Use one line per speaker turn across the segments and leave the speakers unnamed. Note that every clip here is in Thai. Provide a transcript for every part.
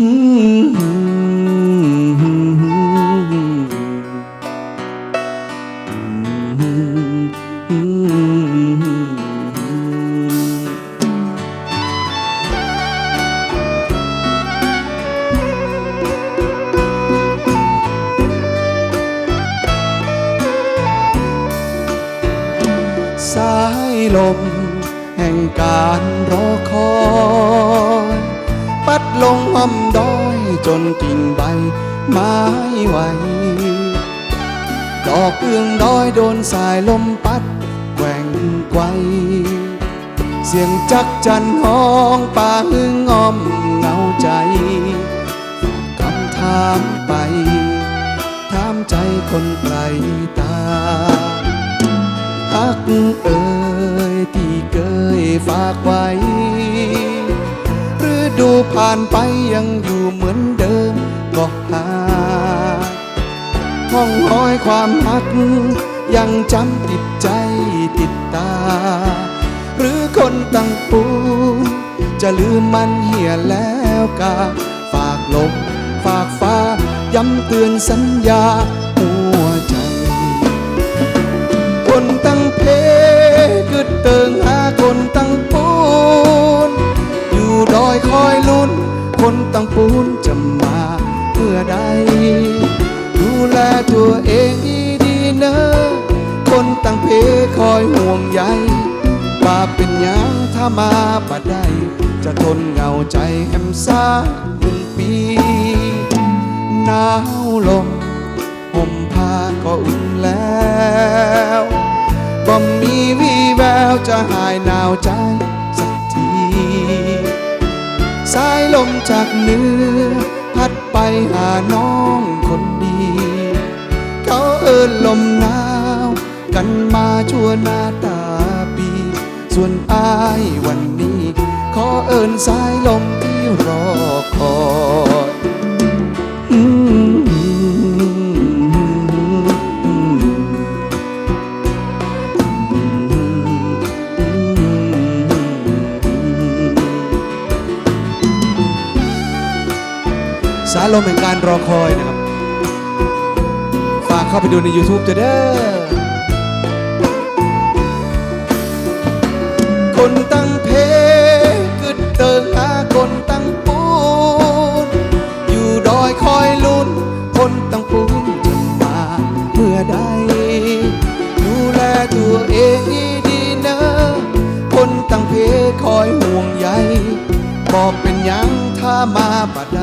สายลมแห่งการรอคอย ปัดลงอ้อมดอยจนกิ่งใบไม้ไหว ดอกเอื้องดอยโดนสายลมปัดแกว่งไกวเสียงจักจันห้องป่าหึงอ้อมเหงาใจฝากคำถามไป ถามใจคนไกลตาฮักเอ่ยที่เคยฝากไว้ ผ่านไปยังอยู่เหมือนเดิมก็หาห้องห้อยความรัก ยังจำติดใจติดตา หรือคนตั้งปู จะลืมมันเหี่ยแล้วกา ฝากลมฝากฟ้า ย้ำเตือนสัญญา ตั้งเพคอยห่วงใยว่าเป็นหยังถ้ามาบัดใดจะทนเหงาใจแฮมซาหนึ่งปีหนาวลมห่มผ้าก็อุ่นแล้วบ่มีวี่แววจะหายหนาวใจสักที สายลมจากเหนือ พัดไปหาน้องคนดี เขาเอินลมหนาว กันมาชั่วหน้าตาปี ส่วนอายวันนี้ ขอเอินสายลมที่รอคอยสายลมแห่งการรอคอยนะครับ ฝากเข้าไปดูใน YouTube จะเด้อ คนตั้งเพกึดเติงหาคนตั้งปูน อยู่ดอยคอยลุ้น คนตั้งปูนจะมาเมื่อใดดูแลตัวเองดีเนอะคนตั้งเพคอยห่วงใยบอกเป็นยังถ้ามาบัดใด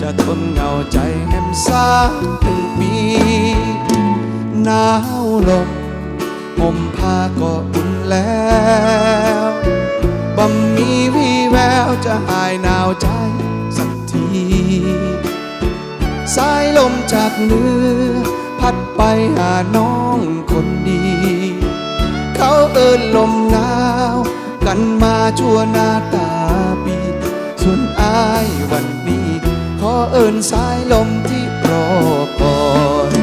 จะทนเหงาใจแฮมซาหนึ่งปีหนาวลมห่มผ้าก็อุ่นแล้ว จะหายหนาวใจสักทีสายลมจากเหนือพัดไปหาน้องคนดี เขาเอินลมหนาว กันมาชั่วหน้าตาปี ส่วนอายวันนี้ ขอเอินสายลมที่รอคอย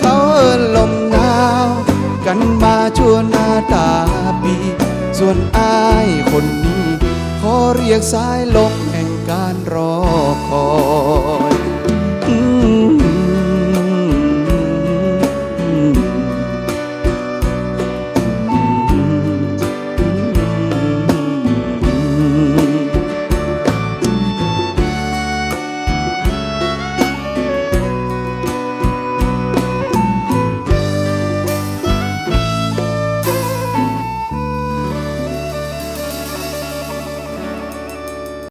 เขาเอินลมหนาว กันมาชั่วหน้าตาปี ส่วนอายคนนี้ เรียกสายลมแห่งการรอคอย